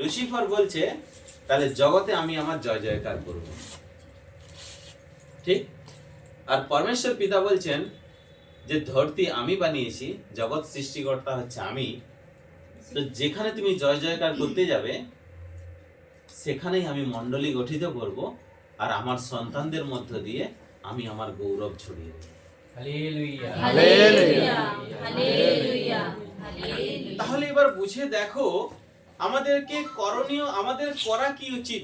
Lucifer বলছে তাহলে জগতে আমি আমার জয় জয়কার করব। ঠিক? আর পরমেশ্বর পিতা বলছেন যে ধরতি আমি বানিয়েছি জগৎ সৃষ্টিকর্তা হচ্ছে আমি। তো যেখানে তুমি জয় জয়কার করতে যাবে সেখানেই আমি মণ্ডলী গঠিত করব আর আমার সন্তানদের মধ্য দিয়ে আমি আমার গৌরব ছড়িয়ে দেব। হালেলুয়া। হালেলুয়া। হালেলুয়া। হালেলুয়া। তাহলে এবার বুঝে দেখো আমাদেরকে করণীয় আমাদের করা কি উচিত?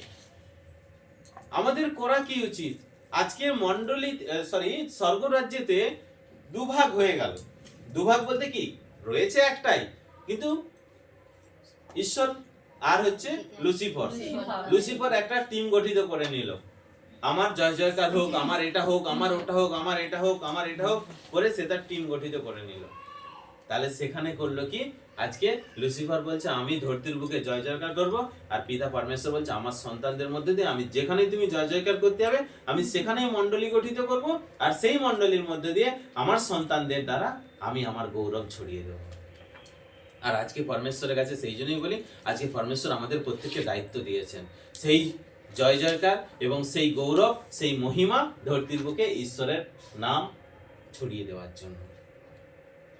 আমাদের করা কি উচিত? আজকে মন্ডলী সরি স্বর্গরাজ্যেতে দুভাগ হয়ে গেল। দুভাগ বলতে কি? রয়েছে একটাই কিন্তু ঈশ্বর আর হচ্ছে লুসিফর লুসিফার একটা টিম গঠিত করে নিল। আমার জয় জয়কার হোক আমার এটা হোক আমার ওটা হোক আমার এটা হোক আমার এটা হোক করে সে তার টিম গঠিত করে নিল। তাহলে সেখানে করল কি? আজকে লুসিফার বলছে, আমি ধরতির বুকে জয় জয়কার করব। আর পিতা পরমেশ্বর বলছে, আমার সন্তানদের মধ্যে দিয়ে আমি যেখানে তুমি জয় জয়কার করতে হবে আমি সেখানেই মণ্ডলী গঠিত করব। আর সেই মণ্ডলীর মধ্যে দিয়ে আমার সন্তানদের দ্বারা আমি আমার গৌরব ছড়িয়ে দেবো। আর আজকে পরমেশ্বরের কাছে সেই জন্যই বলি, আজকে পরমেশ্বর আমাদের প্রত্যেককে দায়িত্ব দিয়েছেন। সেই জয় জয়কার এবং সেই গৌরব, সেই মহিমা ধরতির বুকে ঈশ্বরের নাম ছড়িয়ে দেওয়ার জন্য।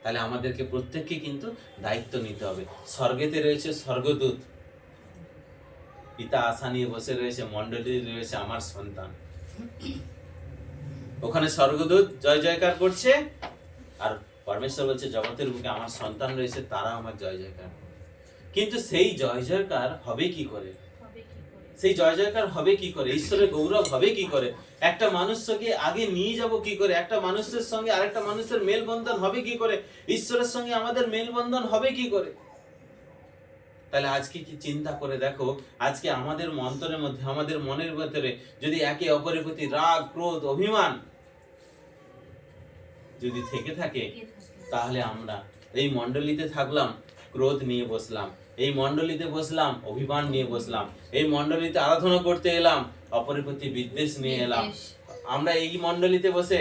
তাহলে আমাদেরকে প্রত্যেককে কিন্তু দায়িত্ব নিতে হবে। স্বর্গেতে রয়েছে স্বর্গদূত। পিতা আশা নিয়ে বসে রয়েছে, মণ্ডলী রয়েছে আমার সন্তান। ওখানে স্বর্গদূত জয় জয়কার করছে, আর পরমেশ্বর বলছে, জগতের বুকে আমার সন্তান রয়েছে তারা আমার জয় জয়কার কিন্তু সেই জয় জয়কার হবে কি করে? সেই জয় জয়কার হবে কি করে? ঈশ্বরের গৌরব হবে কি করে? একটা মানুষকে আগে নিয়ে যাব কি করে? একটা মানুষের সঙ্গে আরেকটা মানুষের মেলবন্ধন হবে কি করে? ঈশ্বরের সঙ্গে আমাদের মেলবন্ধন হবে কি করে? তাহলে আজকে কি চিন্তা করে দেখো? আজকে আমাদের মন্তরের মধ্যে আমাদের মনের ভেতরে যদি একে অপরের প্রতি রাগ ক্রোধ অভিমান যদি থেকে থাকে? তাহলে আমরা এই মণ্ডলীতে থাকলাম ক্রোধ নিয়ে বসলাম। এই মণ্ডলীতে বসলাম অভিমান নিয়ে বসলাম। এই মণ্ডলীতে আরাধনা করতে এলাম অপরের প্রতি বিদ্বেষ নিয়ে এলাম। আমরা এই মণ্ডলীতে বসে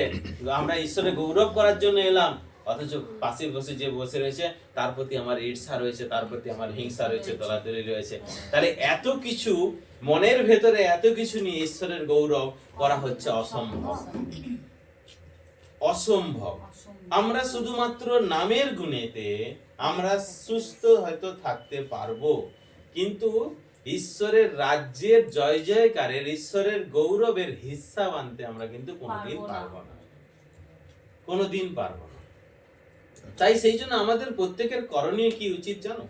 আমরা ঈশ্বরের গৌরব করার জন্য এলাম। অথচ পাশে বসে যে বসে রয়েছে তার প্রতি আমার ঈর্ষা রয়েছে তার প্রতি আমার হিংসা রয়েছে তলাতলি রয়েছে। তাহলে এত কিছু মনের ভেতরে এত কিছু নিয়ে ঈশ্বরের গৌরব করা হচ্ছে অসম্ভব। অসম্ভব। আমরা শুধুমাত্র নামের গুণেতে আমরা সুস্থ হয়তো থাকতে পারব। কিন্তু ঈশ্বরের রাজ্যের জয় জয়কারের ঈশ্বরের গৌরবের হিস্সা বানতে আমরা কিন্তু কোনোদিন পারব না। পারব না। কোনোদিন পারব না। তাই সেই জন্য আমাদের প্রত্যেকের করণীয় কি উচিত জানো?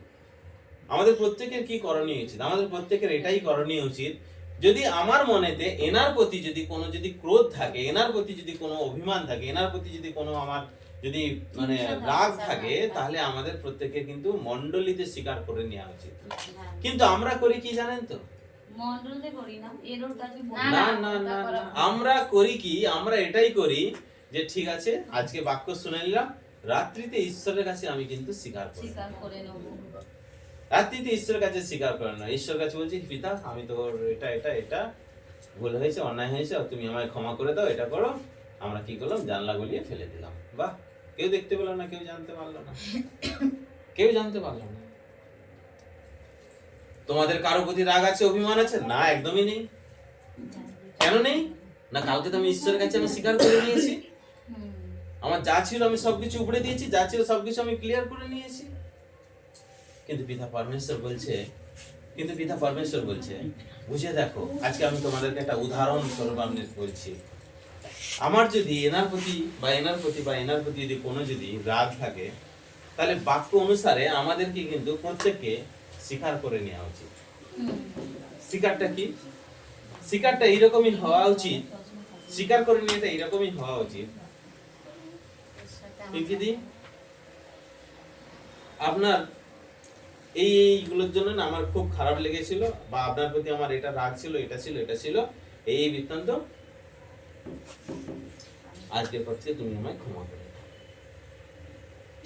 আমাদের প্রত্যেকের কি করণীয় উচিত? আমাদের প্রত্যেকের এটাই করণীয় উচিত যদি আমার মনেতে এনার প্রতি যদি কোনো যদি ক্রোধ থাকে এনার প্রতি যদি কোনো অভিমান থাকে এনার প্রতি যদি কোনো আমার যদি মানে রাগ থাকে। তাহলে আমাদের প্রত্যেকের কিন্তু মণ্ডলীতে স্বীকার করে নেওয়া উচিত। হ্যাঁ। কিন্তু আমরা করি কি জানেন তো? না। না না না না আমরা করি কি আমরা এটাই করি যে ঠিক আছে আজকে বাক্য শুনে নিলাম রাত্রিতে ঈশ্বরের কাছে আমি কিন্তু স্বীকার করি। করে রাত্রিতে ঈশ্বরের কাছে স্বীকার করে না ঈশ্বরের কাছে বলছি পিতা আমি তোর এটা এটা এটা ভুল হয়েছে অন্যায় হয়েছে তুমি আমায় ক্ষমা করে দাও এটা করো। আমরা কি করলাম? জানলা গলিয়ে ফেলে দিলাম। বাহ! কেউ দেখতে পেল না, কেউ জানতে পারল না। কেউ জানতে পারল না। তোমাদের কারও প্রতি রাগ আছে, অভিমান আছে? না, একদমই নেই। কেন নেই? না, কালকে তো আমি ঈশ্বরের কাছে আমি স্বীকার করে নিয়েছি। আমার যা ছিল আমি সবকিছু উপড়ে দিয়েছি, যা ছিল সবকিছু আমি ক্লিয়ার করে নিয়েছি। কিন্তু পিতা পরমেশ্বর বলছে, কিন্তু পিতা পরমেশ্বর বলছে, বুঝে দেখো, আজকে আমি তোমাদেরকে একটা উদাহরণ স্বরূপ আমি বলছি। আমার যদি এনার প্রতি বা এনার প্রতি বা এনার প্রতি যদি কোনো যদি রাগ থাকে, তাহলে বাক্য অনুসারে আমাদেরকে কিন্তু প্রত্যেককে স্বীকার করে নেওয়া উচিত। স্বীকারটা কি? স্বীকারটা এইরকমই হওয়া উচিত। স্বীকার করে নিয়ে এইরকমই হওয়া উচিত। পিঙ্কিদি আপনার এই এইগুলোর জন্য না আমার খুব খারাপ লেগেছিল বা আপনার প্রতি আমার এটা রাগ ছিল, এটা ছিল এটা ছিল এই বৃত্তান্ত। আজকের পর থেকে তুমি আমায় ক্ষমা করে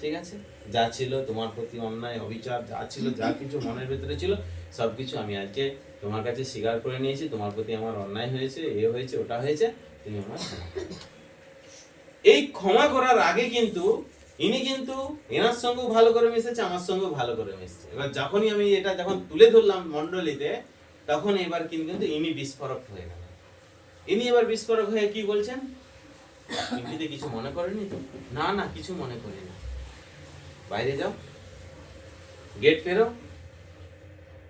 ঠিক আছে? যা ছিল তোমার প্রতি অন্যায়, অবিচার, যা ছিল, যা কিছু মনের ভেতরে ছিল, সবকিছু আমি আজকে তোমার কাছে স্বীকার করে নিয়েছি। তোমার প্রতি আমার অন্যায় হয়েছে, এ হয়েছে, ওটা হয়েছে, তুমি আমার। এই ক্ষমা করার আগে কিন্তু, ইনি কিন্তু এনার সঙ্গেও ভালো করে মিশেছে, আমার সঙ্গেও ভালো করে মিশছে। এবার যখনই আমি এটা যখন তুলে ধরলাম মণ্ডলীতে, তখন এবার কিন্তু ইনি বিস্ফোরক হয়ে গেল। ইনি এবার বিস্ফোরক হয়ে কি বলছেন? পিঙ্কিতে কিছু মনে করেনি তো? না না, কিছু মনে করি না বাইরে যাও। গেট ফেরো।